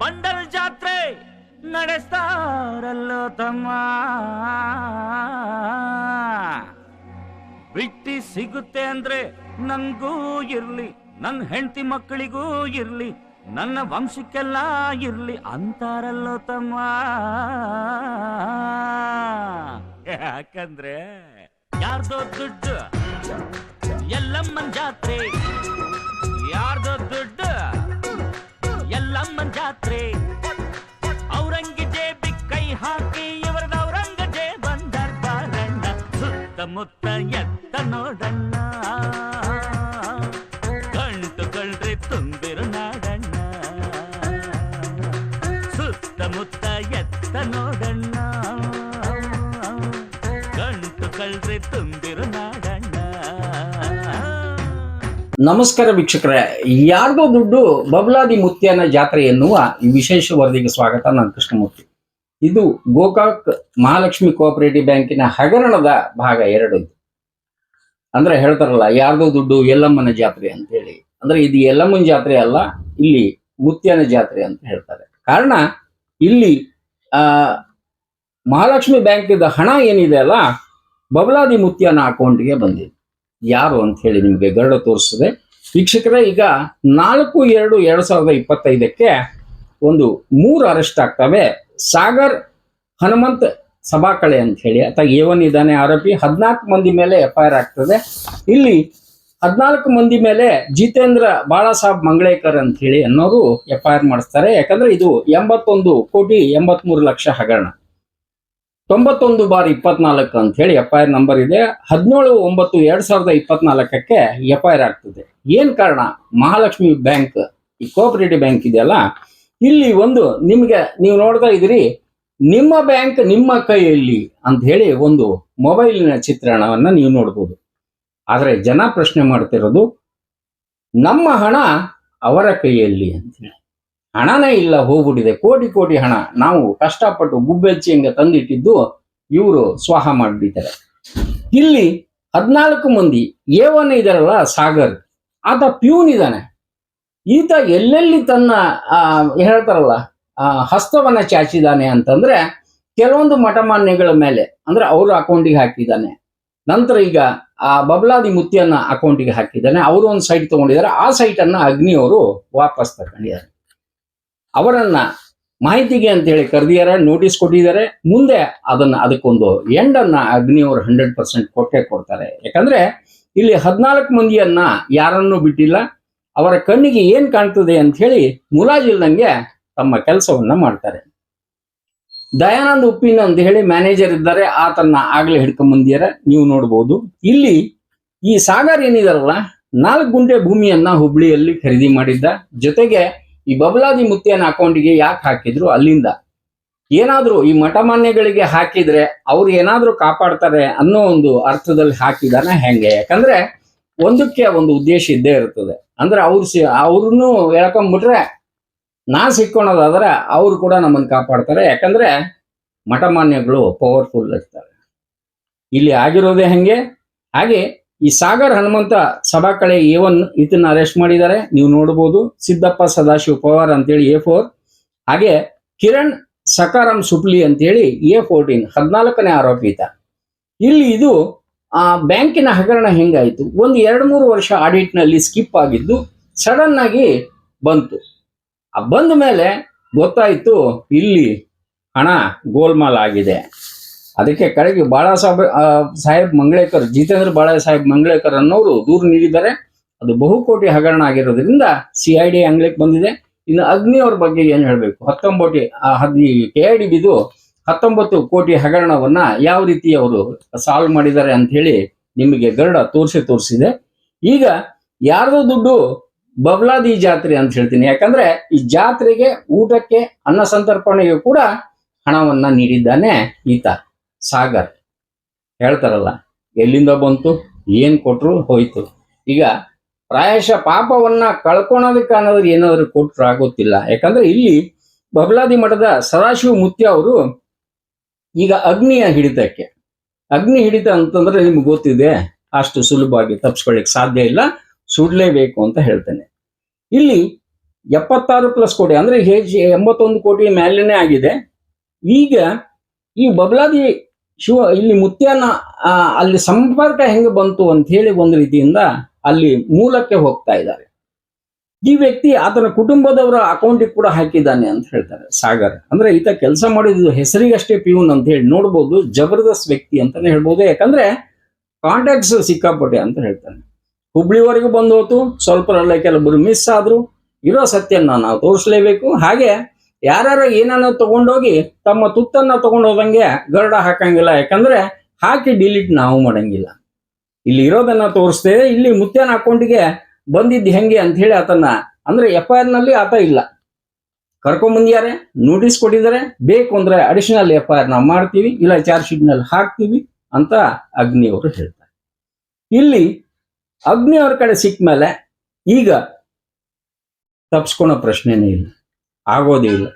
Bundle ಜಾತ್ರೆ ನಡೆಸ್ತಾರಲ್ಲೋ ತಮ್ಮ. ಬಿಟ್ಟಿ ಸಿಗುತ್ತೆ ಅಂದ್ರೆ ನಂಗೂ ಇರ್ಲಿ ನನ್ನ ಹೆಂಡತಿ ಮಕ್ಕಳಿಗೂ ಇರ್ಲಿ, ನನ್ನ ವಂಶಕ್ಕೆಲ್ಲ ಇರ್ಲಿ ಅಂತಾರಲ್ಲೋ ತಮ್ಮ. ಯಾಕಂದ್ರೆ ಯಾರ್ದೋ ದುಡ್ಡು ಎಲ್ಲಮ್ಮನ್ ಜಾತ್ರೆ, ಯಾರ್ದೋ ದುಡ್ಡು ಎಲ್ಲಮ್ಮನ್ ಜಾತ್ರೆ. ಔರಂಗಜೇಬಿ ಕೈ ಹಾಕಿ ಇವರದ ಬಂದರ್ ಬಾರಣ್ಣ ಸುತ್ತಮುತ್ತ ಎತ್ತ ನೋಡಣ್ಣ. ನಮಸ್ಕಾರ ವೀಕ್ಷಕರೇ. ಯಾರ್ದೋ ದುಡ್ಡು ಬಬ್ಲಾದಿ ಮುತ್ಯನ ಜಾತ್ರೆ ಎನ್ನುವ ಈ ವಿಶೇಷ ವರದಿಗೆ ಸ್ವಾಗತ, ನಾನು ಕೃಷ್ಣಮೂರ್ತಿ. ಇದು ಗೋಕಾಕ್ ಮಹಾಲಕ್ಷ್ಮಿ ಕೋಆಪರೇಟಿವ್ ಬ್ಯಾಂಕಿನ ಹಗರಣದ ಭಾಗ ಎರಡು ಇದು. ಅಂದ್ರೆ ಹೇಳ್ತಾರಲ್ಲ ಯಾರ್ದೋ ದುಡ್ಡು ಎಲ್ಲಮ್ಮನ ಜಾತ್ರೆ ಅಂತ ಹೇಳಿ ಅಂದ್ರೆ ಇದು ಎಲ್ಲಮ್ಮನ ಜಾತ್ರೆ ಅಲ್ಲ, ಇಲ್ಲಿ ಮುತ್ಯನ ಜಾತ್ರೆ ಅಂತ ಹೇಳ್ತಾರೆ. ಕಾರಣ, ಇಲ್ಲಿ, ಆ, ಮಹಾಲಕ್ಷ್ಮಿ ಬ್ಯಾಂಕಿದ ಹಣ ಏನಿದೆ ಅಲ್ಲ, ಬಬಲಾದಿ ಮುತ್ಯನ ಅಕೌಂಟ್ಗೆ ಬಂದಿದೆ. ಯಾರು ಅಂತ ಹೇಳಿ ನಿಮಗೆ ಗರಡ ತೋರಿಸಿದೆ ವೀಕ್ಷಕರೇ, ಈಗ ನಾಲ್ಕು, ಎರಡು, ಎರಡ್ ಸಾವಿರದ ಇಪ್ಪತ್ತೈದಕ್ಕೆ ಒಂದು ಮೂರು ಅರೆಸ್ಟ್ ಆಗ್ತವೆ. ಸಾಗರ್ ಹನುಮಂತ್ ಸಭಾಕಳೆ ಅಂತ ಹೇಳಿ, ಅಥವಾ ಏವನ್ ಇದ್ದಾನೆ ಆರೋಪಿ, ಹದಿನಾಲ್ಕು ಮಂದಿ ಮೇಲೆ ಎಫ್ ಐ ಆರ್ ಆಗ್ತದೆ. ಇಲ್ಲಿ ಹದಿನಾಲ್ಕು ಮಂದಿ ಮೇಲೆ ಜಿತೇಂದ್ರ ಬಾಳಾಸಾಬ್ ಮಂಗಳೇಕರ್ ಅಂತ ಹೇಳಿ ಅನ್ನೋರು ಎಫ್ ಐ ಆರ್ ಮಾಡಿಸ್ತಾರೆ. ಯಾಕಂದ್ರೆ ಇದು ಎಂಬತ್ತೊಂದು ಕೋಟಿ ಎಂಬತ್ಮೂರು ಲಕ್ಷ ಹಗರಣ. ತೊಂಬತ್ತೊಂದು ಬಾರ್ ಇಪ್ಪತ್ನಾಲ್ಕು ಅಂತ ಹೇಳಿ ಎಫ್ ಐ ಆರ್ ನಂಬರ್ ಇದೆ. ಹದಿನೇಳು, ಒಂಬತ್ತು, ಎರಡ್ ಸಾವಿರದ ಇಪ್ಪತ್ನಾಲ್ಕಕ್ಕೆ ಎಫ್ ಐ ಆರ್ ಆಗ್ತದೆ. ಏನ್ ಕಾರಣ? ಮಹಾಲಕ್ಷ್ಮಿ ಬ್ಯಾಂಕ್, ಈ ಕೋಆಪರೇಟಿವ್ ಬ್ಯಾಂಕ್ ಇದೆಯಲ್ಲ, ಇಲ್ಲಿ ಒಂದು ನಿಮ್ಗೆ ನೀವು ನೋಡ್ತಾ ಇದ್ರಿ ನಿಮ್ಮ ಬ್ಯಾಂಕ್ ನಿಮ್ಮ ಕೈಯಲ್ಲಿ ಅಂತ ಹೇಳಿ ಒಂದು ಮೊಬೈಲಿನ ಚಿತ್ರಣವನ್ನ ನೀವು ನೋಡ್ಬೋದು. ಆದ್ರೆ ಜನ ಪ್ರಶ್ನೆ ಮಾಡ್ತಿರೋದು, ನಮ್ಮ ಹಣ ಅವರ ಕೈಯಲ್ಲಿ ಅಂತ ಹೇಳಿ. ಹಣನೇ ಇಲ್ಲ ಹೋಗ್ಬಿಟ್ಟಿದೆ. ಕೋಟಿ ಕೋಟಿ ಹಣ. ನಾವು ಕಷ್ಟಪಟ್ಟು ಗುಬ್ಬೆಚ್ಚಿ ಹಂಗೆ ತಂದಿಟ್ಟಿದ್ದು ಇವರು ಸ್ವಾಹ ಮಾಡಿಬಿಡ್ತಾರೆ ಇಲ್ಲಿ ಹದಿನಾಲ್ಕು ಮಂದಿ ಏವನ್ ಇದಾರಲ್ಲ ಸಾಗರ್, ಆತ ಪ್ಯೂನ್ ಇದ್ದಾನೆ. ಈತ ಎಲ್ಲೆಲ್ಲಿ ತನ್ನ ಹೇಳ್ತಾರಲ್ಲ ಹಸ್ತವನ್ನ ಚಾಚಿದಾನೆ ಅಂತಂದ್ರೆ ಕೆಲವೊಂದು ಮಠಮಾನ್ಯಗಳ ಮೇಲೆ, ಅಂದ್ರೆ ಅವ್ರ ಅಕೌಂಟಿಗೆ ಹಾಕಿದ್ದಾನೆ. ನಂತರ ಈಗ ಆ ಬಬ್ಲಾದಿ ಮುತ್ತಿಯನ್ನ ಅಕೌಂಟಿಗೆ ಹಾಕಿದ್ದಾನೆ. ಅವರು ಒಂದು ಸೈಟ್ ತಗೊಂಡಿದ್ದಾರೆ. ಆ ಸೈಟ್ ಅನ್ನ ಅಗ್ನಿ ಅವರು ವಾಪಸ್ ತಗೊಂಡಿದ್ದಾರೆ. ಅವರನ್ನ ಮಾಹಿತಿಗೆ ಅಂತ ಹೇಳಿ ಕರೆದಿದ್ದಾರೆ ನೋಟಿಸ್ ಕೊಟ್ಟಿದ್ದಾರೆ. ಮುಂದೆ ಅದನ್ನ ಅದಕ್ಕೊಂದು ಎಂಡನ್ನ ಅಗ್ನಿಯವರು ಹಂಡ್ರೆಡ್ ಪರ್ಸೆಂಟ್ ಕೊಟ್ಟೆ ಕೊಡ್ತಾರೆ. ಯಾಕಂದ್ರೆ ಇಲ್ಲಿ ಹದಿನಾಲ್ಕು ಮಂದಿಯನ್ನ ಯಾರನ್ನೂ ಬಿಟ್ಟಿಲ್ಲ. ಅವರ ಕಣ್ಣಿಗೆ ಏನ್ ಕಾಣ್ತದೆ ಅಂತ ಹೇಳಿ ಮುಲಾಜಿಲ್ದಂಗೆ ತಮ್ಮ ಕೆಲಸವನ್ನ ಮಾಡ್ತಾರೆ. ದಯಾನಂದ್ ಉಪ್ಪಿನ ಅಂತ ಹೇಳಿ ಮ್ಯಾನೇಜರ್ ಇದ್ದಾರೆ. ಆತನ್ನ ಆಗ್ಲೇ ಹಿಡ್ಕೊಂಡ್ ಬಂದಿದ್ದಾರೆ. ನೀವು ನೋಡ್ಬೋದು. ಇಲ್ಲಿ ಈ ಸಾಗರ್ ಏನಿದಾರಲ್ಲ, ನಾಲ್ಕು ಗುಂಡೆ ಭೂಮಿಯನ್ನ ಹುಬ್ಳಿಯಲ್ಲಿ ಖರೀದಿ ಮಾಡಿದ್ದ. ಜೊತೆಗೆ ಈ ಬಬಲಾದಿ ಮುತ್ತೇನ ಅಕೌಂಟಿಗೆ ಯಾಕೆ ಹಾಕಿದ್ರು? ಅಲ್ಲಿಂದ. ಏನಾದ್ರೂ ಈ ಮಠಮಾನ್ಯಗಳಿಗೆ ಹಾಕಿದ್ರೆ ಅವ್ರು ಏನಾದ್ರೂ ಕಾಪಾಡ್ತಾರೆ ಅನ್ನೋ ಒಂದು ಅರ್ಥದಲ್ಲಿ ಹಾಕಿದಾನ ಹೆಂಗೆ? ಯಾಕಂದ್ರೆ ಒಂದಕ್ಕೆ ಒಂದು ಉದ್ದೇಶ ಇದ್ದೇ ಇರ್ತದೆ. ಅಂದ್ರೆ ಅವ್ರು ಸಿ, ಅವ್ರನ್ನು ಹೇಳ್ಕೊಂಡ್ಬಿಟ್ರೆ ನಾ ಸಿಕ್ಕೊಳೋದಾದ್ರೆ ಅವ್ರು ಕೂಡ ನಮ್ಮನ್ನು ಕಾಪಾಡ್ತಾರೆ. ಯಾಕಂದ್ರೆ ಮಠಮಾನ್ಯಗಳು ಪವರ್ಫುಲ್ ಇರ್ತಾರೆ. ಇಲ್ಲಿ ಆಗಿರೋದೇ ಹೆಂಗೆ? ಹಾಗೆ ಈ ಸಾಗರ್ ಹನುಮಂತ ಸಭಾಕಳೆ ಎ ಒನ್ ಇದನ್ನ ಅರೆಸ್ಟ್ ಮಾಡಿದ್ದಾರೆ. ನೀವು ನೋಡಬಹುದು ಸಿದ್ದಪ್ಪ ಸದಾಶಿವ ಪವಾರ್ ಅಂತೇಳಿ ಎ ಫೋರ್, ಹಾಗೆ ಕಿರಣ್ ಸಕಾರಾಮ್ ಸುಪ್ಲಿ ಅಂತೇಳಿ ಎ ಫೋರ್ಟೀನ್, ಹದಿನಾಲ್ಕನೇ ಆರೋಪಿ ಈತ ಇಲ್ಲಿ ಇದು, ಆ, ಬ್ಯಾಂಕಿನ ಹಗರಣ ಹೆಂಗಾಯ್ತು? ಒಂದು ಎರಡು ಮೂರು ವರ್ಷ ಆಡಿಟ್ನಲ್ಲಿ ಸ್ಕಿಪ್ ಆಗಿದ್ದು, ಸಡನ್ ಆಗಿ ಬಂತು. ಆ ಬಂದ ಮೇಲೆ ಗೊತ್ತಾಯ್ತು, ಇಲ್ಲಿ ಹಣ ಗೋಲ್ಮಾಲ್ ಆಗಿದೆ. ಅದಕ್ಕೆ ಕಡೆಗೆ ಬಾಳಾ ಸಾಹೇಬ್ ಸಾಹೇಬ್ ಮಂಗಳೇಕರ್, ಜಿತೇಂದ್ರ ಬಾಳಾ ಸಾಹೇಬ್ ಮಂಗಳೇಕರ್ ಅನ್ನೋರು ದೂರು ನೀಡಿದ್ದಾರೆ. ಅದು ಬಹುಕೋಟಿ ಹಗರಣ ಆಗಿರೋದ್ರಿಂದ ಸಿ ಐ ಡಿ ಅಂಗ್ಲಿಕ್ ಬಂದಿದೆ. ಇನ್ನು ಅಗ್ನಿ ಅವ್ರ ಬಗ್ಗೆ ಏನ್ ಹೇಳ್ಬೇಕು? ಹತ್ತೊಂಬತ್ತು ಹದಿ ಕೆ ಐ ಡಿ ಬಿದು ಹತ್ತೊಂಬತ್ತು ಕೋಟಿ ಹಗರಣವನ್ನ ಯಾವ ರೀತಿ ಅವರು ಸಾಲ್ವ್ ಮಾಡಿದ್ದಾರೆ ಅಂತ ಹೇಳಿ ನಿಮಗೆ ಗರುಡ ತೋರಿಸಿ ತೋರಿಸಿದೆ. ಈಗ ಯಾರ್ದೋ ದುಡ್ಡು ಬಬ್ಲಾದಿ ಜಾತ್ರೆ ಅಂತ ಹೇಳ್ತೀನಿ. ಯಾಕಂದ್ರೆ ಈ ಜಾತ್ರೆಗೆ ಊಟಕ್ಕೆ ಅನ್ನ ಸಂತರ್ಪಣೆಗೆ ಕೂಡ ಹಣವನ್ನ ನೀಡಿದ್ದಾನೆ ಈತ. ಸಾಗರ್. ಹೇಳ್ತಾರಲ್ಲ, ಎಲ್ಲಿಂದ ಬಂತು, ಏನು ಕೊಟ್ರು ಹೋಯ್ತು. ಈಗ ಪ್ರಾಯಶಃ ಪಾಪವನ್ನ ಕಳ್ಕೊಳೋದಕ್ಕೆ ಅನ್ನೋದ್ರ ಏನಾದ್ರು ಕೊಟ್ರು ಆಗೋತಿಲ್ಲ ಯಾಕಂದ್ರೆ ಇಲ್ಲಿ ಬಬಲಾದಿ ಮಠದ ಸದಾಶಿವ ಮುತ್ಯ ಅವರು ಈಗ ಅಗ್ನಿಯ ಹಿಡಿತಕ್ಕೆ. ಅಗ್ನಿ ಹಿಡಿತ ಅಂತಂದ್ರೆ ನಿಮ್ಗೆ ಗೊತ್ತಿದೆ, ಅಷ್ಟು ಸುಲಭವಾಗಿ ತಪ್ಪಿಸ್ಕೊಳ್ಳಿಕ್ ಸಾಧ್ಯ ಇಲ್ಲ, ಸುಡ್ಲೇಬೇಕು ಅಂತ ಹೇಳ್ತೇನೆ. ಇಲ್ಲಿ ಎಪ್ಪತ್ತಾರು ಪ್ಲಸ್ ಕೋಟಿ, ಅಂದ್ರೆ ಎಂಬತ್ತೊಂದು ಕೋಟಿ ಮೇಲೇನೆ ಆಗಿದೆ. ಈಗ ಈ ಬಬ್ಲಾದಿ ಶಿವ, ಇಲ್ಲಿ ಮುತ್ಯನ ಅಲ್ಲಿ ಸಂಪರ್ಕ ಹೆಂಗೆ ಬಂತು ಅಂತ ಹೇಳಿ ಒಂದು ರೀತಿಯಿಂದ ಅಲ್ಲಿ ಮೂಲಕ್ಕೆ ಹೋಗ್ತಾ ಇದ್ದಾರೆ. ಈ ವ್ಯಕ್ತಿ ಆತನ ಕುಟುಂಬದವರ ಅಕೌಂಟಿಗೆ ಕೂಡ ಹಾಕಿದ್ದಾನೆ ಅಂತ ಹೇಳ್ತಾರೆ. ಸಾಗರ್, ಅಂದ್ರೆ ಈತ ಕೆಲಸ ಮಾಡಿದ್ದು ಹೆಸರಿಗಷ್ಟೇ ಪಿಯೂನ್ ಅಂತ ಹೇಳಿ ನೋಡ್ಬೋದು, ಜಬರ್ದಸ್ತ್ ವ್ಯಕ್ತಿ ಅಂತಾನೆ ಹೇಳ್ಬೋದು. ಯಾಕಂದ್ರೆ ಕಾಂಟ್ಯಾಕ್ಟ್ಸ್ ಸಿಕ್ಕಾಪಟ್ಟೆ ಅಂತ ಹೇಳ್ತಾನೆ ಹುಬ್ಳಿವರೆಗೂ ಬಂದು ಹೋತು ಸ್ವಲ್ಪ ಕೆಲವೊಬ್ಬರು ಮಿಸ್ ಆದ್ರು, ಇರೋ ಸತ್ಯನ ನಾವು ತೋರಿಸ್ಲೇಬೇಕು. ಹಾಗೆ ಯಾರ್ಯಾರು ಏನನ್ನ ತಗೊಂಡೋಗಿ ತಮ್ಮ ತುತ್ತನ್ನ ತಗೊಂಡೋದಂಗೆ ಗರ್ಡ ಹಾಕಂಗಿಲ್ಲ. ಯಾಕಂದ್ರೆ ಹಾಕಿ ಡಿಲೀಟ್ ನಾವು ಮಾಡಂಗಿಲ್ಲ. ಇಲ್ಲಿ ಇರೋದನ್ನ ತೋರಿಸ್ತೇವೆ ಇಲ್ಲಿ ಮುತ್ಯನ ಅಕೌಂಟ್ಗೆ ಬಂದಿದ್ದ ಹೆಂಗೆ ಅಂತ ಹೇಳಿ ಆತನ, ಅಂದ್ರೆ ಎಫ್ ಐ ಆರ್ನಲ್ಲಿ ಆತ ಇಲ್ಲ. ಕರ್ಕೊಂಬಂದ್ಯಾರೆ ನೋಟಿಸ್ ಕೊಟ್ಟಿದ್ದಾರೆ, ಬೇಕು ಅಂದ್ರೆ ಅಡಿಷನಲ್ ಎಫ್ ಐ ಆರ್ ನಾವು ಮಾಡ್ತೀವಿ, ಇಲ್ಲ ಚಾರ್ಜ್ ಶೀಟ್ನಲ್ಲಿ ಹಾಕ್ತೀವಿ ಅಂತ ಅಗ್ನಿ ಅವರು ಹೇಳ್ತಾರೆ. ಇಲ್ಲಿ ಅಗ್ನಿ ಅವ್ರ ಕಡೆ ಸಿಕ್ಕ ಮೇಲೆ ಈಗ ತಪ್ಸ್ಕೊಳೋ ಪ್ರಶ್ನೆನೇ ಇಲ್ಲ. ಆಗೋದೇ ಇಲ್ಲ.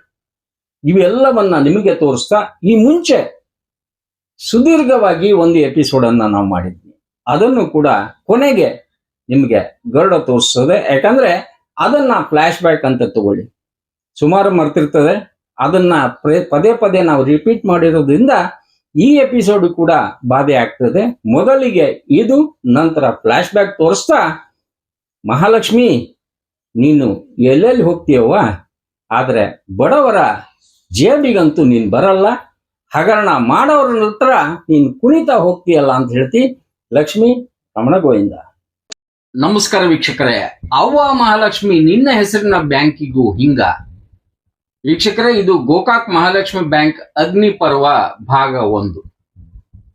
ಇವೆಲ್ಲವನ್ನ ನಿಮಗೆ ತೋರಿಸ್ತಾ ಈ ಮುಂಚೆ ಸುದೀರ್ಘವಾಗಿ ಒಂದು ಎಪಿಸೋಡ್ ಅನ್ನ ನಾವು ಮಾಡಿದ್ವಿ. ಅದನ್ನು ಕೂಡ ಕೊನೆಗೆ ನಿಮಗೆ ಗರುಡ ತೋರಿಸ್ತದೆ. ಯಾಕಂದ್ರೆ ಅದನ್ನ ಫ್ಲಾಶ್ ಬ್ಯಾಕ್ ಅಂತ ತಗೊಳ್ಳಿ. ಸುಮಾರು ಮರ್ತಿರ್ತದೆ. ಅದನ್ನ ಪದೇ ಪದೇ ನಾವು ರಿಪೀಟ್ ಮಾಡಿರೋದ್ರಿಂದ ಈ ಎಪಿಸೋಡ್ ಕೂಡ ಬಾಧೆ ಆಗ್ತದೆ. ಮೊದಲಿಗೆ ಇದು, ನಂತರ ಫ್ಲಾಶ್ ಬ್ಯಾಕ್ ತೋರಿಸ್ತಾ, ಮಹಾಲಕ್ಷ್ಮಿ, ನೀನು ಎಲ್ಲೆಲ್ಲಿ ಹೋಗ್ತೀಯವ್ವ? ಆದ್ರೆ ಬಡವರ ಜೇಬಿಗಂತೂ ನೀನು ಬರಲ್ಲ. ಹಗರಣ ಮಾಡೋರ ಹತ್ರ ನೀನು ಕುಣಿತಾ ಹೋಗ್ತೀಯಲ್ಲ ಅಂತ ಹೇಳ್ತಿ ಲಕ್ಷ್ಮಿ ರಮಣ ಗೋವಿಂದ. ನಮಸ್ಕಾರ ವೀಕ್ಷಕರೇ. ಅವ್ವ ಮಹಾಲಕ್ಷ್ಮಿ ನಿನ್ನ ಹೆಸರಿನ ಬ್ಯಾಂಕಿಗೂ ಹಿಂಗ. ವೀಕ್ಷಕರೇ, ಇದು ಗೋಕಾಕ್ ಮಹಾಲಕ್ಷ್ಮಿ ಬ್ಯಾಂಕ್ ಅಗ್ನಿ ಪರ್ವ ಭಾಗ ಒಂದು.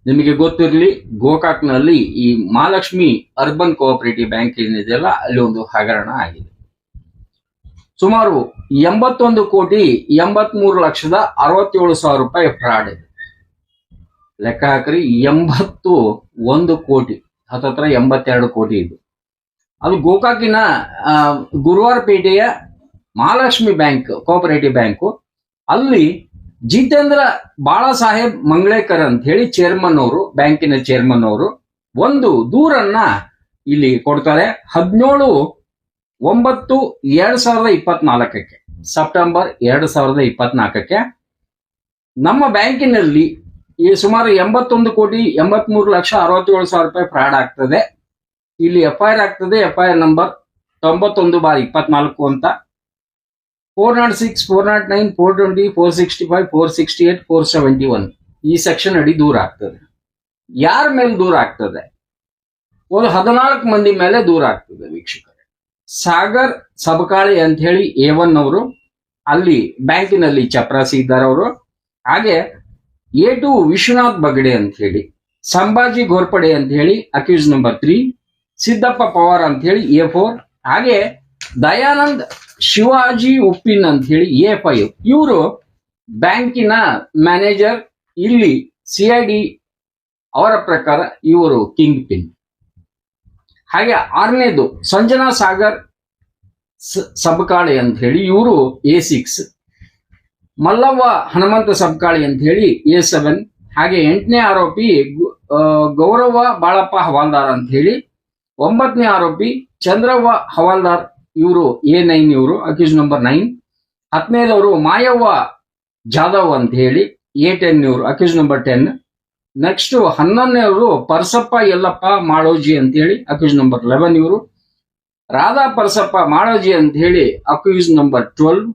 ನಿಮಗೆ ಗೊತ್ತಿರಲಿ, ಗೋಕಾಕ್ನಲ್ಲಿ ಈ ಮಹಾಲಕ್ಷ್ಮಿ ಅರ್ಬನ್ ಕೋಆಪರೇಟಿವ್ ಬ್ಯಾಂಕ್ ಏನಿದೆಯಲ್ಲ, ಅಲ್ಲಿ ಒಂದು ಹಗರಣ ಆಗಿದೆ. ಸುಮಾರು ಎಂಬತ್ತೊಂದು ಕೋಟಿ ಎಂಬತ್ಮೂರು ಲಕ್ಷದ ಅರವತ್ತೇಳು ಸಾವಿರ ರೂಪಾಯಿ ಫ್ರಾಡ್ ಇದೆ. ಲೆಕ್ಕ ಹಾಕ್ರಿ, ಎಂಬತ್ತು ಒಂದು ಕೋಟಿ, ಹತ್ತತ್ರ ಎಂಬತ್ತೆರಡು ಕೋಟಿ ಇದು. ಅದು ಗೋಕಾಕಿನ ಗುರುವಾರಪೇಟೆಯ ಮಹಾಲಕ್ಷ್ಮಿ ಬ್ಯಾಂಕ್ ಕೋಆಪರೇಟಿವ್ ಬ್ಯಾಂಕು, ಅಲ್ಲಿ ಜಿತೇಂದ್ರ ಬಾಳಾ ಸಾಹೇಬ್ ಮಂಗಳೇಕರ್ ಅಂತ ಹೇಳಿ ಚೇರ್ಮನ್ ಅವರು, ಬ್ಯಾಂಕಿನ ಚೇರ್ಮನ್ ಅವರು, ಒಂದು ದೂರನ್ನ ಇಲ್ಲಿ ಕೊಡ್ತಾರೆ. ಹದಿನೇಳು ಒಂಬತ್ತು ಎರಡ್ ಸಾವಿರದ ಇಪ್ಪತ್ನಾಲ್ಕಕ್ಕೆ, ಸೆಪ್ಟೆಂಬರ್ ಎರಡ್ ಸಾವಿರದ ಇಪ್ಪತ್ನಾಲ್ಕಕ್ಕೆ ನಮ್ಮ ಬ್ಯಾಂಕಿನಲ್ಲಿ ಈ ಸುಮಾರು ಎಂಬತ್ತೊಂದು ಕೋಟಿ ಎಂಬತ್ಮೂರು ಲಕ್ಷ ಅರವತ್ತೇಳು ಸಾವಿರ ರೂಪಾಯಿ ಫ್ರಾಡ್ ಆಗ್ತದೆ. ಇಲ್ಲಿ ಎಫ್ ಐ ಆರ್ ಆಗ್ತದೆ. ಎಫ್ ಐ ಆರ್ ನಂಬರ್ ತೊಂಬತ್ತೊಂದು ಬಾರ್ ಇಪ್ಪತ್ನಾಲ್ಕು ಅಂತ. Four not six four not nine four twenty four sixty five four sixty eight four seventy one ಈ ಸೆಕ್ಷನ್ ಅಡಿ ದೂರ ಆಗ್ತದೆ. ಯಾರ ಮೇಲೆ ದೂರ ಆಗ್ತದೆ? ಒಂದು ಹದಿನಾಲ್ಕು ಮಂದಿ ಮೇಲೆ ದೂರ ಆಗ್ತದೆ ವೀಕ್ಷಕರೇ. ಸಾಗರ್ ಸಬಕಾಳಿ ಅಂತ ಹೇಳಿ ಎ ಒನ್ ಅವರು ಅಲ್ಲಿ ಬ್ಯಾಂಕಿನಲ್ಲಿ ಚಪ್ರಾಸಿ ಇದ್ದಾರೆ ಅವರು. ಹಾಗೆ ಎ ಟು ವಿಶ್ವನಾಥ್ ಬಗಡೆ ಅಂತ ಹೇಳಿ ಸಂಭಾಜಿ ಘೋರ್ಪಡೆ ಅಂತ ಹೇಳಿ accused number three Siddappa Pawar ಅಂತ ಹೇಳಿ ಎ ಫೋರ್ ಹಾಗೆ ದಯಾನಂದ್ ಶಿವಾಜಿ ಉಪ್ಪಿನ್ ಅಂತ ಹೇಳಿ ಎ ಫೈವ್ ಇವರು ಬ್ಯಾಂಕಿನ ಮ್ಯಾನೇಜರ್, ಇಲ್ಲಿ ಸಿಐಡಿ ಅವರ ಪ್ರಕಾರ ಇವರು ಕಿಂಗ್ ಪಿನ್. ಹಾಗೆ ಆರನೇದು ಸಂಜನಾ ಸಾಗರ್ ಸಬ್ಕಾಳಿ ಅಂತ ಹೇಳಿ ಇವರು ಎ ಸಿಕ್ಸ್. ಮಲ್ಲವ್ವ ಹನುಮಂತ ಸಬ್ಕಾಳಿ ಅಂತ ಹೇಳಿ ಎ ಸೆವೆನ್. ಹಾಗೆ ಎಂಟನೇ ಆರೋಪಿ ಗೌರವ ಬಾಳಪ್ಪ ಹವಾಲ್ದಾರ್ ಅಂತ ಹೇಳಿ. ಒಂಬತ್ತನೇ ಆರೋಪಿ ಚಂದ್ರವ್ವ ಹವಾಲ್ದಾರ್ ಇವರು ಎ ನೈನ್ ಇವರು, ಅಕ್ಯೂಸ್ ನಂಬರ್ ನೈನ್. ಹತ್ತನೇದವರು ಮಾಯವ್ವ ಜಾಧವ್ ಅಂತ ಹೇಳಿ, ಎ ಟೆನ್ ಇವರು, ಅಕ್ಯೂಸ್ ನಂಬರ್ ಟೆನ್. ನೆಕ್ಸ್ಟ್ ಹನ್ನೊಂದನೆಯವರು ಪರಸಪ್ಪ ಯಲ್ಲಪ್ಪ ಮಾಳೋಜಿ ಅಂತ ಹೇಳಿ ಅಕ್ಯೂಸ್ ನಂಬರ್ ಲೆವೆನ್ ಇವರು. ರಾಧಾ ಪರಸಪ್ಪ ಮಾಳೋಜಿ ಅಂತ ಹೇಳಿ ಅಕ್ಯೂಸ್ ನಂಬರ್ ಟ್ವೆಲ್ವ್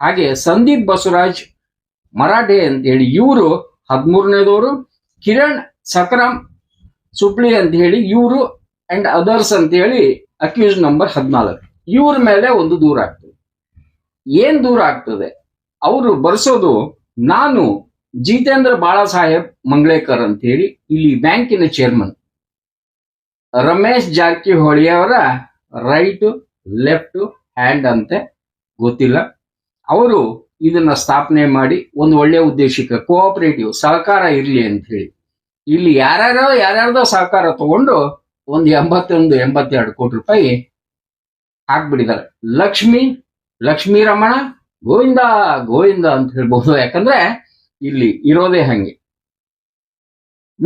ಹಾಗೆ ಸಂದೀಪ್ ಬಸವರಾಜ್ ಮರಾಠೆ ಅಂತ ಹೇಳಿ ಇವರು ಹದಿಮೂರನೇದವರು. ಕಿರಣ್ ಸಕ್ರಾಮ್ ಸುಪ್ಲಿ ಅಂತ ಹೇಳಿ ಇವರು ಅಂಡ್ ಅದರ್ಸ್ ಅಂತ ಹೇಳಿ ಅಕ್ಯೂಸ್ ನಂಬರ್ ಹದಿನಾಲ್ಕು. ಇವ್ರ ಮೇಲೆ ಒಂದು ದೂರ ಆಗ್ತದೆ. ಏನ್ ದೂರ ಆಗ್ತದೆ? ಅವರು ಬರ್ಸೋದು ನಾನು ಜಿತೇಂದ್ರ ಬಾಳಾ ಸಾಹೇಬ್ ಮಂಗಳೇಕರ್ ಅಂತ ಹೇಳಿ ಇಲ್ಲಿ ಬ್ಯಾಂಕಿನ ಚೇರ್ಮನ್ ರಮೇಶ್ ಜಾರಕಿಹೊಳಿ ಅವರ ರೈಟ್ ಲೆಫ್ಟ್ ಹ್ಯಾಂಡ್ ಅಂತೆ, ಗೊತ್ತಿಲ್ಲ. ಅವರು ಇದನ್ನ ಸ್ಥಾಪನೆ ಮಾಡಿ ಒಂದು ಒಳ್ಳೆಯ ಉದ್ದೇಶಕ್ಕೆ ಕೋಆಪರೇಟಿವ್ ಸಹಕಾರ ಇರಲಿ ಅಂತ ಹೇಳಿ ಇಲ್ಲಿ ಯಾರ್ಯಾರೋ ಯಾರ್ಯಾರ್ದೋ ಸಹಕಾರ ತಗೊಂಡು ಒಂದು ಎಂಬತ್ತೊಂದು, ಎಂಬತ್ತೆರಡು ಕೋಟಿ ರೂಪಾಯಿ ಹಾಕ್ಬಿಟ್ಟಿದ್ದಾರೆ. ಲಕ್ಷ್ಮಿ ಲಕ್ಷ್ಮೀ ರಮಣ ಗೋವಿಂದ ಗೋವಿಂದ ಅಂತ ಹೇಳ್ಬೋದು. ಯಾಕಂದ್ರೆ ಇಲ್ಲಿ ಇರೋದೇ ಹಂಗೆ.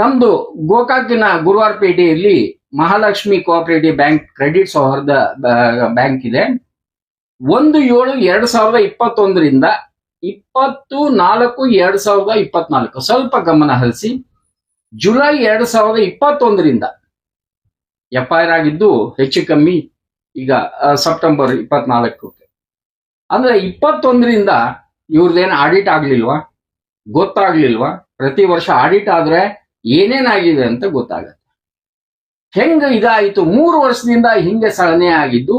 ನಮ್ದು ಗೋಕಾಕಿನ ಗುರುವಾರಪೇಟೆಯಲ್ಲಿ Mahalakshmi cooperative bank credit Souharda bank ಇದೆ. ಒಂದು ಏಳು ಎರಡ್ ಸಾವಿರದ ಇಪ್ಪತ್ತೊಂದರಿಂದ ಇಪ್ಪತ್ತು ನಾಲ್ಕು ಎರಡ್ ಸಾವಿರದ ಇಪ್ಪತ್ನಾಲ್ಕು. ಸ್ವಲ್ಪ ಗಮನ ಹರಿಸಿ. ಜುಲೈ ಎರಡ್ ಸಾವಿರದ ಇಪ್ಪತ್ತೊಂದರಿಂದ ಎಫ್ ಐ ಆರ್ ಆಗಿದ್ದು ಹೆಚ್ಚು ಕಮ್ಮಿ ಈಗ ಸೆಪ್ಟೆಂಬರ್ ಇಪ್ಪತ್ನಾಲ್ಕಕ್ಕೆ. ಅಂದ್ರೆ ಇಪ್ಪತ್ತೊಂದರಿಂದ ಇವ್ರದ್ದೇನು ಆಡಿಟ್ ಆಗ್ಲಿಲ್ವಾ? ಗೊತ್ತಾಗ್ಲಿಲ್ವಾ? ಪ್ರತಿ ವರ್ಷ ಆಡಿಟ್ ಆದ್ರೆ ಏನೇನಾಗಿದೆ ಅಂತ ಗೊತ್ತಾಗತ್ತೆ. ಹೆಂಗ ಇದಾಯಿತು? ಮೂರು ವರ್ಷದಿಂದ ಹಿಂಗೆ ಸಹನೆ ಆಗಿದ್ದು,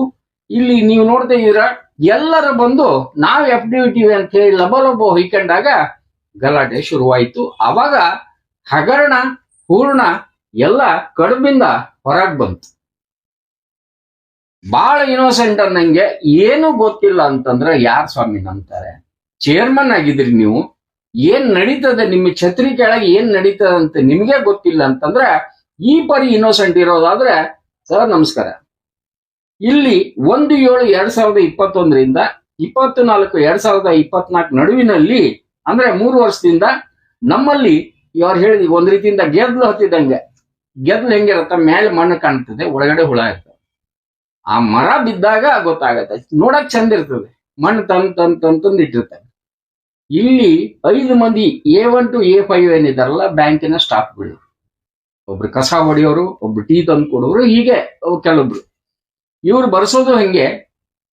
ಇಲ್ಲಿ ನೀವು ನೋಡ್ತಾ ಇದ್ರ ಎಲ್ಲರ ಬಂದು ನಾವ್ ಎಫ್ ಡಿ ಟಿವಿ ಅಂತ ಹೇಳಿ ಲಬ ಲಬ ಹೊಯ್ಕೊಂಡಾಗ ಗಲಾಟೆ ಶುರುವಾಯಿತು. ಅವಾಗ ಹಗರಣ ಪೂರ್ಣ ಎಲ್ಲ ಕಡುಬಿಂದ ಹೊರಗ್ ಬಂತು. ಬಹಳ ಇನ್ನೋಸೆಂಟ್ ಅನ್ನಂಗೆ, ಏನು ಗೊತ್ತಿಲ್ಲ ಅಂತಂದ್ರೆ ಯಾರ್ ಸ್ವಾಮಿ ನಂಬ್ತಾರೆ? ಚೇರ್ಮನ್ ಆಗಿದ್ರಿ ನೀವು. ಏನ್ ನಡೀತದೆ ನಿಮ್ಮ ಛತ್ರಿ ಕೆಳಗೆ ಏನ್ ನಡೀತದೆ ಅಂತ ನಿಮ್ಗೆ ಗೊತ್ತಿಲ್ಲ ಅಂತಂದ್ರೆ ಈ ಪರಿ ಇನ್ನೋಸೆಂಟ್ ಇರೋದಾದ್ರೆ, ಸರ್ ನಮಸ್ಕಾರ. ಇಲ್ಲಿ ಒಂದು ಏಳು ಎರಡ್ ಸಾವಿರದ ಇಪ್ಪತ್ತೊಂದರಿಂದ ಇಪ್ಪತ್ತು ನಾಲ್ಕು ಎರಡ್ ಸಾವಿರದ ಇಪ್ಪತ್ನಾಲ್ಕು ನಡುವಿನಲ್ಲಿ, ಅಂದ್ರೆ ಮೂರು ವರ್ಷದಿಂದ ನಮ್ಮಲ್ಲಿ ಇವ್ರು ಹೇಳಿದ ಒಂದ್ ರೀತಿಯಿಂದ ಗೆದ್ಲು ಹತ್ತಿದಂಗೆ. ಗೆದ್ಲು ಹೆಂಗಿರತ್ತ? ಮೇಲೆ ಮಣ್ಣು ಕಾಣ್ತದೆ, ಒಳಗಡೆ ಹುಳ ಇರ್ತದೆ. ಆ ಮರ ಬಿದ್ದಾಗ ಗೊತ್ತಾಗತ್ತೆ. ನೋಡಕ್ ಚಂದ ಇರ್ತದೆ. ಮಣ್ಣು ತಂದ್ ತಂದ್ ತಂದ್ ಇಲ್ಲಿ ಐದು ಮಂದಿ A one two A five ಏನಿದಾರಲ್ಲ ಬ್ಯಾಂಕಿನ ಸ್ಟಾಫ್ಗಳು ಒಬ್ರು ಕಸ ಹೊಡೆಯೋರು, ಒಬ್ರು ಟೀ ತಂದು ಕೊಡೋರು, ಹೀಗೆ ಕೆಲವೊಬ್ರು. ಇವ್ರು ಬರ್ಸೋದು ಹೆಂಗೆ?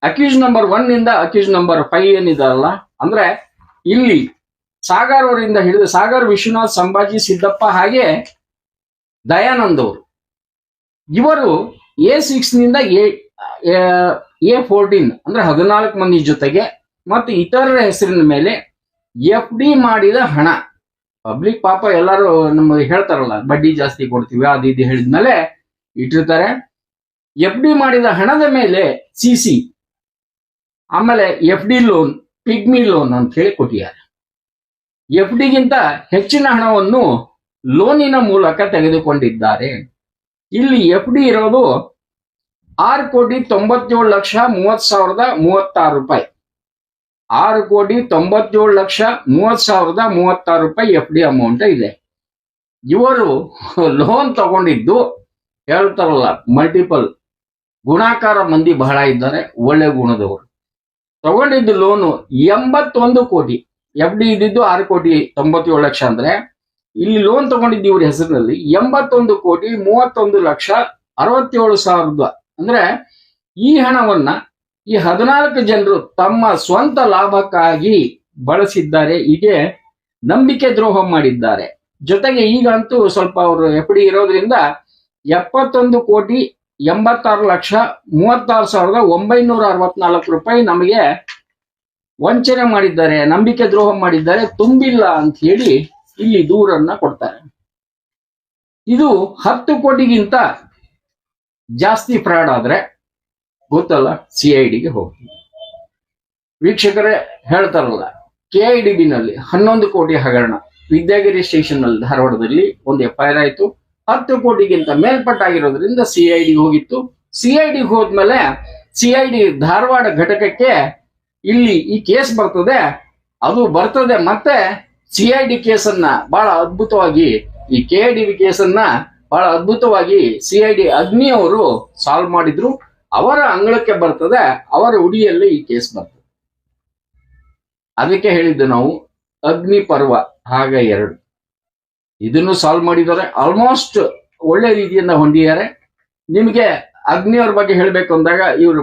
ಅಕ್ಯೂಸ್ ನಂಬರ್ ಒನ್ ಇಂದ ಅಕ್ಯೂಸ್ ನಂಬರ್ ಫೈವ್ ಏನಿದಾರಲ್ಲ ಅಂದ್ರೆ ಇಲ್ಲಿ ಸಾಗರ್ ಅವರಿಂದ ಹಿಡಿದು ಸಾಗರ್ ವಿಶ್ವನಾಥ್, ಸಂಭಾಜಿ, ಸಿದ್ದಪ್ಪ ಹಾಗೆ ದಯಾನಂದ್ ಅವರು. ಇವರು ಎ ಸಿಕ್ಸ್ನಿಂದ ಎ ಫೋರ್ಟೀನ್ ಅಂದ್ರೆ ಹದಿನಾಲ್ಕು ಮಂದಿ ಜೊತೆಗೆ, ಮತ್ತು ಇತರರ ಹೆಸರಿನ ಮೇಲೆ ಎಫ್ ಡಿ ಮಾಡಿದ ಹಣ. ಪಬ್ಲಿಕ್ ಪಾಪ ಎಲ್ಲರೂ ನಮಗೆ ಹೇಳ್ತಾರಲ್ಲ, ಬಡ್ಡಿ ಜಾಸ್ತಿ ಕೊಡ್ತೀವಿ, ಅದು ಇದು ಹೇಳಿದ್ಮೇಲೆ ಇಟ್ಟಿರ್ತಾರೆ. ಎಫ್ ಡಿ ಮಾಡಿದ ಹಣದ ಮೇಲೆ ಸಿ ಸಿ ಆಮೇಲೆ F D loan pigmy loan ಅಂತ ಹೇಳಿ ಕೊಟ್ಟಿದ್ದಾರೆ. ಎಫ್ ಡಿಗಿಂತ ಹೆಚ್ಚಿನ ಹಣವನ್ನು ಲೋನಿನ ಮೂಲಕ ತೆಗೆದುಕೊಂಡಿದ್ದಾರೆ. ಇಲ್ಲಿ ಎಫ್ ಡಿ ಇರೋದು ಆರು ಕೋಟಿ ತೊಂಬತ್ತೇಳು ಲಕ್ಷ ಮೂವತ್ ಸಾವಿರದ ಮೂವತ್ತಾರು ರೂಪಾಯಿ. ಆರು ಕೋಟಿ ತೊಂಬತ್ತೇಳು ಲಕ್ಷ ಮೂವತ್ ಸಾವಿರದ ಮೂವತ್ತಾರು ರೂಪಾಯಿ ಎಫ್ ಡಿ ಅಮೌಂಟ್ ಇದೆ. ಇವರು ಲೋನ್ ತಗೊಂಡಿದ್ದು ಹೇಳ್ತಾರಲ್ಲ ಮಲ್ಟಿಪಲ್ ಗುಣಾಕಾರ ಮಂದಿ ಬಹಳ ಇದ್ದಾರೆ, ಒಳ್ಳೆ ಗುಣದವರು. ತಗೊಂಡಿದ್ದು ಲೋನು ಎಂಬತ್ತೊಂದು ಕೋಟಿ. ಎಫ್ ಡಿ ಇದ್ದಿದ್ದು ಆರು ಕೋಟಿ ತೊಂಬತ್ತೇಳು ಲಕ್ಷ ಅಂದ್ರೆ, ಇಲ್ಲಿ ಲೋನ್ ತಗೊಂಡಿದ್ದು ಇವ್ರ ಹೆಸರಿನಲ್ಲಿ ಎಂಬತ್ತೊಂದು ಕೋಟಿ ಮೂವತ್ತೊಂದು ಲಕ್ಷ ಅರವತ್ತೇಳು ಸಾವಿರದ, ಅಂದ್ರೆ ಈ ಹಣವನ್ನ ಈ ಹದಿನಾಲ್ಕು ಜನರು ತಮ್ಮ ಸ್ವಂತ ಲಾಭಕ್ಕಾಗಿ ಬಳಸಿದ್ದಾರೆ. ಹೀಗೆ ನಂಬಿಕೆ ದ್ರೋಹ ಮಾಡಿದ್ದಾರೆ. ಜೊತೆಗೆ ಈಗಂತೂ ಸ್ವಲ್ಪ ಅವರು ಎಫ್ ಡಿ ಇರೋದ್ರಿಂದ ಎಪ್ಪತ್ತೊಂದು ಕೋಟಿ ಎಂಬತ್ತಾರು ಲಕ್ಷ ಮೂವತ್ತಾರು ಸಾವಿರದ ಒಂಬೈನೂರ ಅರವತ್ನಾಲ್ಕು ರೂಪಾಯಿ ನಮಗೆ ವಂಚನೆ ಮಾಡಿದ್ದಾರೆ, ನಂಬಿಕೆ ದ್ರೋಹ ಮಾಡಿದ್ದಾರೆ, ತುಂಬಿಲ್ಲ ಅಂತ ಹೇಳಿ ಇಲ್ಲಿ ದೂರನ್ನ ಕೊಡ್ತಾರೆ. ಇದು ಹತ್ತು ಕೋಟಿಗಿಂತ ಜಾಸ್ತಿ ಫ್ರಾಡ್ ಆದ್ರೆ ಗೊತ್ತಲ್ಲ? ಸಿ ಐ ಡಿಗೆ ಹೋಗಿ. ವೀಕ್ಷಕರೇ, ಹೇಳ್ತಾರಲ್ಲ ಕೆ ಐ ಡಿ ಬಿನಲ್ಲಿ ಹನ್ನೊಂದು ಕೋಟಿ ಹಗರಣ. ವಿದ್ಯಾಗಿರಿ ಸ್ಟೇಷನ್ನಲ್ಲಿ ಧಾರವಾಡದಲ್ಲಿ ಒಂದು ಎಫ್ ಐ ಆರ್ ಆಯ್ತು. ಹತ್ತು ಕೋಟಿಗಿಂತ ಮೇಲ್ಪಟ್ಟಾಗಿರೋದ್ರಿಂದ ಸಿ ಐ ಡಿ ಹೋಗಿತ್ತು. ಸಿ ಐ ಡಿ ಹೋದ್ಮೇಲೆ ಸಿ ಐ ಡಿ ಧಾರವಾಡ ಘಟಕಕ್ಕೆ ಇಲ್ಲಿ ಈ ಕೇಸ್ ಬರ್ತದೆ. ಅದು ಬರ್ತದೆ ಮತ್ತೆ ಸಿ ಐ ಡಿ ಕೇಸನ್ನ ಬಹಳ ಅದ್ಭುತವಾಗಿ, ಈ ಕೆ ಐ ಡಿ ಕೇಸನ್ನ ಬಹಳ ಅದ್ಭುತವಾಗಿ ಸಿ ಐ ಡಿ ಅಗ್ನಿ ಅವರು ಸಾಲ್ವ್ ಮಾಡಿದ್ರು. ಅವರ ಅಂಗಳಕ್ಕೆ ಬರ್ತದೆ, ಅವರ ಉಡಿಯಲ್ಲಿ ಈ ಕೇಸ್ ಬರ್ತದೆ. ಅದಕ್ಕೆ ಹೇಳಿದ್ದು ನಾವು, ಅಗ್ನಿ ಪರ್ವ, ಭಾಗ ಎರಡು. ಇದನ್ನು ಸಾಲ್ವ್ ಮಾಡಿದ್ದಾರೆ ಆಲ್ಮೋಸ್ಟ್ ಒಳ್ಳೆ ರೀತಿಯಿಂದ ಹೊಂದಿದ್ದಾರೆ. ನಿಮಗೆ ಅಗ್ನಿಯವ್ರ ಬಗ್ಗೆ ಹೇಳಬೇಕು ಅಂದಾಗ, ಇವರು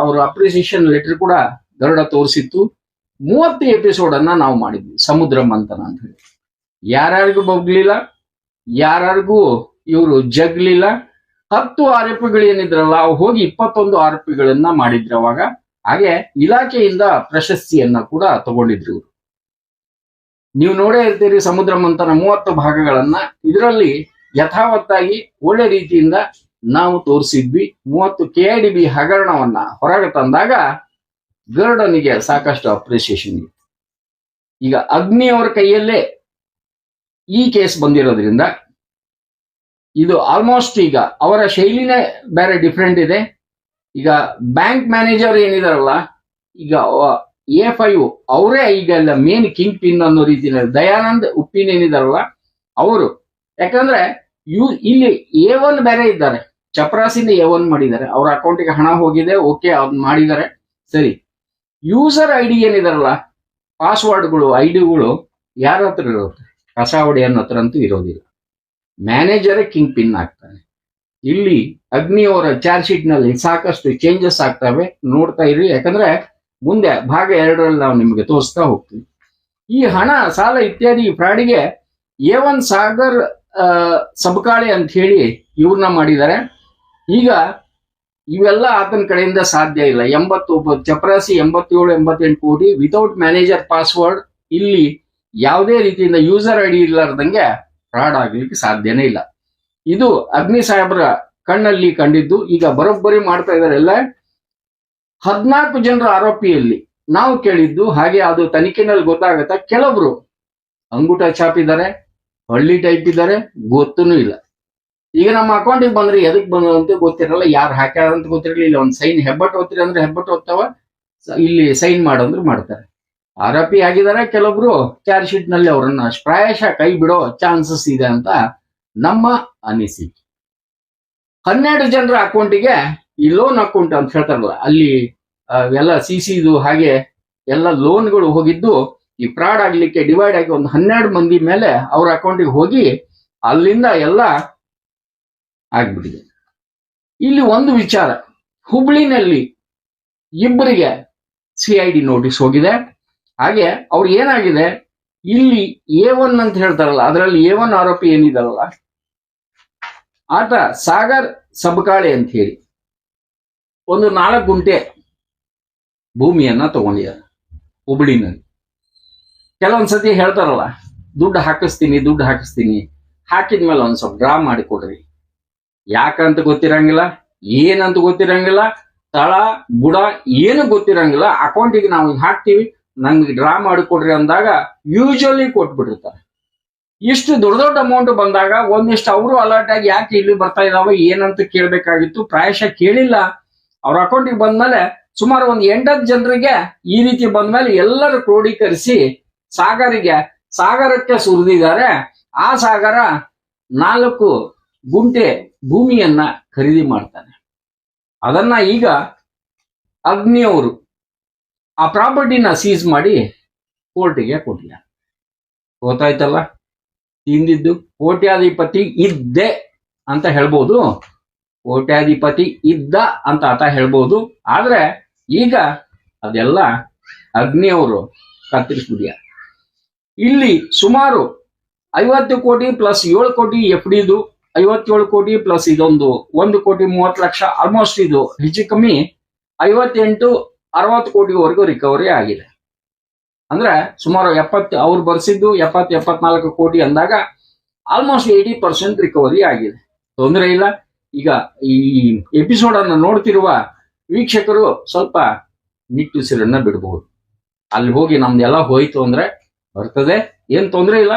ಅವರ ಅಪ್ರಿಸಿಯೇಷನ್ ಲೆಟರ್ ಕೂಡ ಗರುಡ ತೋರಿಸಿತ್ತು. ಮೂವತ್ತು ಎಪಿಸೋಡ್ ಅನ್ನ ನಾವು ಮಾಡಿದ್ವಿ, ಸಮುದ್ರ ಮಂಥನ ಅಂತ ಹೇಳಿ. ಯಾರ್ಯಾರಿಗೂ ಬಗ್ಲಿಲ್ಲ, ಯಾರ್ಯಾರಿಗೂ ಇವರು ಜಗ್ಲಿಲ್ಲ ಹತ್ತು ಆರೋಪಿಗಳು ಏನಿದ್ರಲ್ಲ, ಅವು ಹೋಗಿ ಇಪ್ಪತ್ತೊಂದು ಆರೋಪಿಗಳನ್ನ ಮಾಡಿದ್ರು ಅವಾಗ ಹಾಗೆ ಇಲಾಖೆಯಿಂದ ಪ್ರಶಸ್ತಿಯನ್ನ ಕೂಡ ತಗೊಂಡಿದ್ರು ಇವರು. ನೀವು ನೋಡೇ ಇರ್ತೀರಿ ಸಮುದ್ರ ಮಂಥನ ಮೂವತ್ತು ಭಾಗಗಳನ್ನ. ಇದರಲ್ಲಿ ಯಥಾವತ್ತಾಗಿ ಒಳ್ಳೆ ರೀತಿಯಿಂದ ನಾವು ತೋರಿಸಿದ್ವಿ. ಮೂವತ್ತು ಕೆ ಡಿ ಬಿ ಹಗರಣವನ್ನ ಹೊರಗೆ ತಂದಾಗ ಗರ್ಡನಿಗೆ ಸಾಕಷ್ಟು ಅಪ್ರಿಸಿಯೇಷನ್ ಇತ್ತು. ಈಗ ಅಗ್ನಿ ಅವರ ಕೈಯಲ್ಲೇ ಈ ಕೇಸ್ ಬಂದಿರೋದ್ರಿಂದ ಇದು ಆಲ್ಮೋಸ್ಟ್ ಈಗ ಅವರ ಶೈಲಿನೇ ಬೇರೆ ಡಿಫ್ರೆಂಟ್ ಇದೆ. ಈಗ ಬ್ಯಾಂಕ್ ಮ್ಯಾನೇಜರ್ ಏನಿದಾರಲ್ಲ, ಈಗ ಎ ಫೈವ್ ಅವರೇ ಈಗ ಎಲ್ಲ ಮೇನ್ ಕಿಂಗ್ ಪಿನ್ ಅನ್ನೋ ರೀತಿಯಲ್ಲಿ, ದಯಾನಂದ್ ಉಪ್ಪಿನ್ ಏನಿದಾರಲ್ಲ, ಅವರು. ಯಾಕಂದ್ರೆ ಯು, ಇಲ್ಲಿ ಎ ಒನ್ ಬೇರೆ ಇದ್ದಾರೆ. ಚಪರಾಸಿಂದ ಎ ಒನ್ ಮಾಡಿದ್ದಾರೆ. ಅವ್ರ ಅಕೌಂಟಿಗೆ ಹಣ ಹೋಗಿದೆ ಓಕೆ ಅವ್ರು ಮಾಡಿದ್ದಾರೆ. ಸರಿ. ಯೂಸರ್ ಐ ಡಿ ಏನಿದಾರಲ್ಲ ಪಾಸ್ವರ್ಡ್ಗಳು ಐ ಡಿಗಳು ಯಾರ ಹತ್ರ ಇರುತ್ತೆ ಕಸಾವಡಿ ಅನ್ನೋ ಹತ್ರ ಅಂತೂ ಇರೋದಿಲ್ಲ. ಮ್ಯಾನೇಜರೇ ಕಿಂಗ್ ಪಿನ್ ಆಗ್ತಾನೆ. ಇಲ್ಲಿ ಅಗ್ನಿಯವರ ಚಾರ್ಜ್ ಶೀಟ್ನಲ್ಲಿ ಸಾಕಷ್ಟು ಚೇಂಜಸ್ ಆಗ್ತವೆ ನೋಡ್ತಾ ಇರಿ. ಯಾಕಂದ್ರೆ ಮುಂದೆ ಭಾಗ ಎರಡರಲ್ಲಿ ನಾವು ನಿಮಗೆ ತೋರಿಸ್ತಾ ಹೋಗ್ತೀವಿ. ಈ ಹಣ, ಸಾಲ ಇತ್ಯಾದಿ ಫ್ರಾಡಿಗೆ ಒನ್ ಸಾಗರ್ ಸಬಕಾಳೆ ಅಂತ ಹೇಳಿ ಇವ್ರನ್ನ ಮಾಡಿದ್ದಾರೆ. ಈಗ ಇವೆಲ್ಲ ಆತನ ಕಡೆಯಿಂದ ಸಾಧ್ಯ ಇಲ್ಲ. ಎಂಬತ್ತು ಒಬ್ಬ ಚಪರಾಸಿ ಎಂಬತ್ತೇಳು, ಎಂಬತ್ತೆಂಟು ಕೋಟಿ ವಿತೌಟ್ ಮ್ಯಾನೇಜರ್ ಪಾಸ್ವರ್ಡ್ ಇಲ್ಲಿ ಯಾವುದೇ ರೀತಿಯಿಂದ ಯೂಸರ್ ಐಡಿ ಇರ್ಲಾರ್ದಂಗೆ ಫ್ರಾಡ್ ಆಗ್ಲಿಕ್ಕೆ ಸಾಧ್ಯನೇ ಇಲ್ಲ. ಇದು ಅಗ್ನಿ ಸಾಹೇಬ್ರ ಕಣ್ಣಲ್ಲಿ ಕಂಡಿದ್ದು, ಈಗ ಬರೋಬ್ಬರಿ ಮಾಡ್ತಾ ಇದಾರೆಲ್ಲ ಹದ್ನಾಲ್ಕು ಜನರ ಆರೋಪಿಯಲ್ಲಿ ನಾವು ಕೇಳಿದ್ದು, ಹಾಗೆ ಅದು ತನಿಖೆನಲ್ಲಿ ಗೊತ್ತಾಗತ್ತಾ ಕೆಲವರು ಅಂಗುಟ ಚಾಪಿದ್ದಾರೆ, ಹಳ್ಳಿ ಟೈಪ್ ಇದ್ದಾರೆ ಗೊತ್ತೂ ಇಲ್ಲ. ಈಗ ನಮ್ಮ ಅಕೌಂಟಿಗೆ ಬಂದ್ರೆ ಎದಕ್ ಬಂದ ಅಂತ ಗೊತ್ತಿರಲ್ಲ, ಯಾರು ಹಾಕ್ಯಾರ ಅಂತ ಗೊತ್ತಿರಲಿಲ್ಲ. ಒಂದು ಸೈನ್ ಹೆಬ್ಬಟ್ಟು ಓದ್ತೀರಿ ಅಂದ್ರೆ ಹೆಬ್ಬಟ್ಟು ಓದ್ತಾವ ಇಲ್ಲಿ ಸೈನ್ ಮಾಡಂದ್ರೆ ಮಾಡ್ತಾರೆ. ಆರೋಪಿ ಆಗಿದ್ದಾರೆ. ಕೆಲವೊಬ್ರು ಚಾರ್ಜ್ ಶೀಟ್ನಲ್ಲಿ ಅವರನ್ನ ಪ್ರಾಯಶಃ ಕೈ ಬಿಡೋ ಚಾನ್ಸಸ್ ಇದೆ ಅಂತ ನಮ್ಮ ಅನಿಸಿಕೆ. ಹನ್ನೆರಡು ಜನರ ಅಕೌಂಟಿಗೆ ಈ ಲೋನ್ ಅಕೌಂಟ್ ಅಂತ ಹೇಳ್ತಾರಲ್ಲ, ಅಲ್ಲಿ ಎಲ್ಲ ಸಿ ಇದು ಹಾಗೆ ಎಲ್ಲ ಲೋನ್ಗಳು ಹೋಗಿದ್ದು, ಈ ಫ್ರಾಡ್ ಆಗ್ಲಿಕ್ಕೆ ಡಿವೈಡ್ ಆಗಿ ಒಂದು ಹನ್ನೆರಡು ಮಂದಿ ಮೇಲೆ ಅವ್ರ ಅಕೌಂಟಿಗೆ ಹೋಗಿ ಅಲ್ಲಿಂದ ಎಲ್ಲ ಆಗ್ಬಿಟ್ಟಿದೆ. ಇಲ್ಲಿ ಒಂದು ವಿಚಾರ, ಹುಬ್ಳಿನಲ್ಲಿ ಇಬ್ಬರಿಗೆ ಸಿ ಐ ಡಿ ನೋಟಿಸ್ ಹೋಗಿದೆ. ಹಾಗೆ ಅವ್ರು ಏನಾಗಿದೆ? ಇಲ್ಲಿ ಎ ಒನ್ ಅಂತ ಹೇಳ್ತಾರಲ್ಲ, ಅದರಲ್ಲಿ ಎ ಒನ್ ಆರೋಪಿ ಏನಿದಾರಲ್ಲ ಆತ ಸಾಗರ್ ಸಬಕಾಳೆ ಅಂತ ಹೇಳಿ. ಒಂದು ನಾಲ್ಕು ಗುಂಟೆ ಭೂಮಿಯನ್ನ ತಗೊಂಡಿದ್ದಾರೆ ಹುಬ್ಳಿನಲ್ಲಿ. ಕೆಲವೊಂದ್ಸತಿ ಹೇಳ್ತಾರಲ್ಲ, ದುಡ್ಡು ಹಾಕಿಸ್ತೀನಿ ದುಡ್ಡು ಹಾಕಿಸ್ತೀನಿ. ಹಾಕಿದ್ಮೇಲೆ ಒಂದ್ ಸ್ವಲ್ಪ ಡ್ರಾ ಮಾಡಿಕೊಡ್ರಿ ಯಾಕಂತ ಗೊತ್ತಿರಂಗಿಲ್ಲ, ಏನಂತ ಗೊತ್ತಿರಂಗಿಲ್ಲ, ತಳ, ಬುಡ, ಏನು ಗೊತ್ತಿರಂಗಿಲ್ಲ, ಅಕೌಂಟಿಗೆ ನಾವು ಹಾಕ್ತಿವಿ. ನಂಗೆ ಡ್ರಾ ಮಾಡಿಕೊಡ್ರಿ ಅಂದಾಗ ಯೂಶಲಿ ಕೊಟ್ಬಿಟ್ಟಿರ್ತಾರೆ. ಇಷ್ಟು ದೊಡ್ಡ ದೊಡ್ಡ ಅಮೌಂಟ್ ಬಂದಾಗ ಒಂದಿಷ್ಟು ಅವರು ಅಲರ್ಟ್ ಆಗಿ ಯಾಕೆ ಇಲ್ಲಿ ಬರ್ತಾ ಇದಾವೆ, ಏನಂತ ಕೇಳಬೇಕಾಗಿತ್ತು. ಪ್ರಾಯಶಃ ಕೇಳಿಲ್ಲ. ಅವ್ರ ಅಕೌಂಟಿಗೆ ಬಂದ್ಮೇಲೆ ಸುಮಾರು ಒಂದು ಎಂಟತ್ತು ಜನರಿಗೆ ಈ ರೀತಿ ಬಂದ್ಮೇಲೆ ಎಲ್ಲರೂ ಕ್ರೋಢೀಕರಿಸಿ ಸಾಗರಿಗೆ, ಸಾಗರಕ್ಕೆ ಸುರಿದಿದ್ದಾರೆ. ಆ ಸಾಗರ ನಾಲ್ಕು ಗುಂಟೆ ಭೂಮಿಯನ್ನ ಖರೀದಿ ಮಾಡ್ತಾನೆ. ಅದನ್ನ ಈಗ ಅಗ್ನಿಯವರು ಆ ಪ್ರಾಪರ್ಟಿನ ಸೀಸ್ ಮಾಡಿ ಕೋರ್ಟಿಗೆ ಕೊಟ್ಟಿಲ್ಲ. ಗೊತ್ತಾಯ್ತಲ್ಲ? ತಿಂದಿದ್ದು ಕೋಟ್ಯಾಧಿಪತಿ ಇದ್ದೆ ಅಂತ ಹೇಳ್ಬೋದು. ಕೋಟ್ಯಾಧಿಪತಿ ಇದ್ದ ಅಂತ ಆತ ಹೇಳ್ಬೋದು. ಆದ್ರೆ ಈಗ ಅದೆಲ್ಲ ಅಗ್ನಿಯವರು ಕತ್ತರಿಸ್ಬಿಡಿಯ ಇಲ್ಲಿ ಸುಮಾರು ಐವತ್ತು ಕೋಟಿ ಪ್ಲಸ್ ಏಳು ಕೋಟಿ ಎಫ್ ಡಿದು ಐವತ್ತೇಳು ಕೋಟಿ ಪ್ಲಸ್ ಇದೊಂದು, ಒಂದು ಕೋಟಿ ಮೂವತ್ತು ಲಕ್ಷ ಆಲ್ಮೋಸ್ಟ್ ಇದು, ಹೆಚ್ಚು ಕಮ್ಮಿ ಐವತ್ತೆಂಟು ಅರವತ್ತು ಕೋಟಿವರೆಗೂ ರಿಕವರಿ ಆಗಿದೆ. ಅಂದ್ರೆ ಸುಮಾರು ಎಪ್ಪತ್ತು, ಅವ್ರು ಬರ್ಸಿದ್ದು ಎಪ್ಪತ್ತು, ಎಪ್ಪತ್ನಾಲ್ಕು ಕೋಟಿ ಅಂದಾಗ ಆಲ್ಮೋಸ್ಟ್ ಏಯ್ಟಿ ಪರ್ಸೆಂಟ್ ರಿಕವರಿ ಆಗಿದೆ. ತೊಂದರೆ ಇಲ್ಲ. ಈಗ ಈ ಎಪಿಸೋಡ್ ಅನ್ನು ನೋಡ್ತಿರುವ ವೀಕ್ಷಕರು ಸ್ವಲ್ಪ ನಿಟ್ಟುಸಿರನ್ನ ಬಿಡಬಹುದು ಅಲ್ಲಿ ಹೋಗಿ ನಮ್ದೆಲ್ಲ ಹೋಯ್ತು ಅಂದ್ರೆ ಬರ್ತದೆ. ಏನ್ ತೊಂದರೆ ಇಲ್ಲ.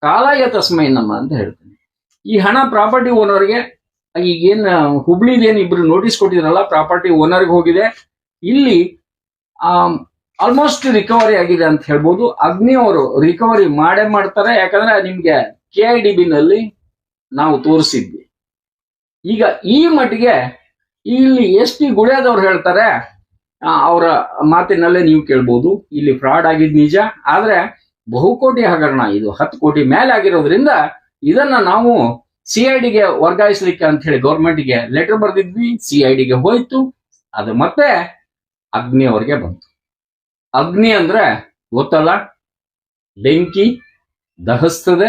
ಕಾಲ ತಸ್ಮೈ ನಮ್ಮ ಅಂತ ಹೇಳ್ತೀನಿ. ಈ ಹಣ ಪ್ರಾಪರ್ಟಿ ಓನರ್ಗೆ ಈಗೇನು ಹುಬ್ಳಿದೇನು ಇಬ್ರು ನೋಟಿಸ್ ಕೊಟ್ಟಿದ್ರಲ್ಲ ಪ್ರಾಪರ್ಟಿ ಓನರ್ಗೆ ಹೋಗಿದೆ. ಇಲ್ಲಿ ಆಲ್ಮೋಸ್ಟ್ ರಿಕವರಿ ಆಗಿದೆ ಅಂತ ಹೇಳ್ಬೋದು. ಅಗ್ನಿ ಅವರು ರಿಕವರಿ ಮಾಡೇ ಮಾಡ್ತಾರೆ. ಯಾಕಂದ್ರೆ ನಿಮ್ಗೆ ಕೆ ಐ ಡಿ ಬಿನಲ್ಲಿ ನಾವು ತೋರಿಸಿದ್ವಿ. ಈಗ ಈ ಮಟ್ಟಿಗೆ ಇಲ್ಲಿ ಎಸ್ ಟಿ ಗುಳಿಯಾದವ್ರು ಹೇಳ್ತಾರೆ ಅವರ ಮಾತಿನಲ್ಲೇ ನೀವು ಕೇಳ್ಬೋದು. ಇಲ್ಲಿ ಫ್ರಾಡ್ ಆಗಿದ್ ನಿಜ. ಆದ್ರೆ ಬಹುಕೋಟಿ ಹಗರಣ, ಇದು ಹತ್ತು ಕೋಟಿ ಮೇಲೆ ಆಗಿರೋದ್ರಿಂದ ಇದನ್ನ ನಾವು ಸಿ ಐ ಡಿಗೆ ವರ್ಗಾಯಿಸ್ಲಿಕ್ಕೆ ಅಂತ ಹೇಳಿ ಗೌರ್ಮೆಂಟ್ಗೆ ಲೆಟರ್ ಬರೆದಿದ್ವಿ. ಸಿ ಐ ಡಿಗೆ ಹೋಯ್ತು. ಅದು ಮತ್ತೆ ಅಗ್ನಿ ಅವ್ರಿಗೆ ಬಂತು. ಅಗ್ನಿ ಅಂದ್ರೆ ಗೊತ್ತಲ್ಲ? ಬೆಂಕಿ, ದಹಿಸ್ತದೆ.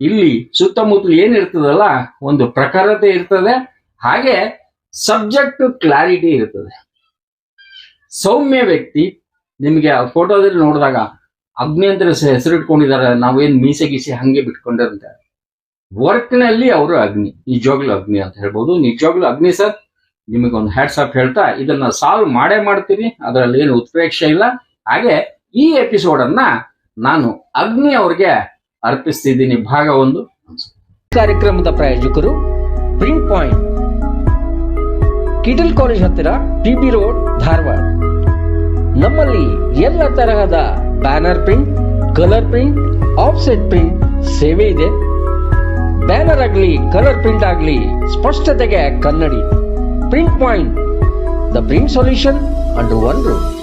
ಇಲ್ಲಿ ಸುತ್ತಮುತ್ತಲು ಏನಿರ್ತದಲ್ಲ, ಒಂದು ಪ್ರಖರತೆ ಇರ್ತದೆ. ಹಾಗೆ ಸಬ್ಜೆಕ್ಟ್ ಕ್ಲಾರಿಟಿ ಇರ್ತದೆ. ಸೌಮ್ಯ ವ್ಯಕ್ತಿ, ನಿಮಗೆ ಆ ಫೋಟೋದಲ್ಲಿ ನೋಡಿದಾಗ ಅಗ್ನಿ ಅಂತ ಹೆಸರಿಟ್ಕೊಂಡಿದ್ದಾರೆ. ನಾವೇನ್ ಮೀಸೆ ಗೀಸೆ ಹಂಗೆ ಬಿಟ್ಕೊಂಡಿರ್ತಾರೆ ವರ್ಕ್ನಲ್ಲಿ ಅವರು ಅಗ್ನಿ, ನಿಜವಾಗ್ಲೂ ಅಗ್ನಿ ಅಂತ ಹೇಳ್ಬೋದು. ನಿಜವಾಗ್ಲೂ ಅಗ್ನಿ ಸರ್. ನಿಮಗೊಂದು ಹ್ಯಾಟ್ಸ್ ಆಫ್ ಹೇಳ್ತಾ ಇದನ್ನ ಸಾಲ್ವ್ ಮಾಡೇ ಮಾಡ್ತೀವಿ ಅದರಲ್ಲಿ ಏನು ಉತ್ಪ್ರೇಕ್ಷೆ ಇಲ್ಲ. ಹಾಗೆ ಈ ಎಪಿಸೋಡ್ ಅನ್ನ ನಾನು ಅಗ್ನಿ ಅವ್ರಿಗೆ ಅರ್ಪಿಸ್ತಿದ್ದೀನಿ. ಭಾಗ ಒಂದು. ಕಾರ್ಯಕ್ರಮದ ಪ್ರಾಯೋಜಕರು ಪ್ರಿಂಟ್ ಪಾಯಿಂಟ್ ಕಿಟಲ್ ಕಾಲೇಜ್ ಹತ್ತಿರ ಟಿ ರೋಡ್ ಧಾರವಾಡ. ನಮ್ಮಲ್ಲಿ ಎಲ್ಲ ತರಹದ banner print colour print offset print ಸೇವೆ ಇದೆ. ಬ್ಯಾನರ್ ಆಗಲಿ ಕಲರ್ ಪ್ರಿಂಟ್ ಆಗಲಿ ಸ್ಪಷ್ಟತೆಗೆ ಕನ್ನಡಿ. print point the print solution under one roof.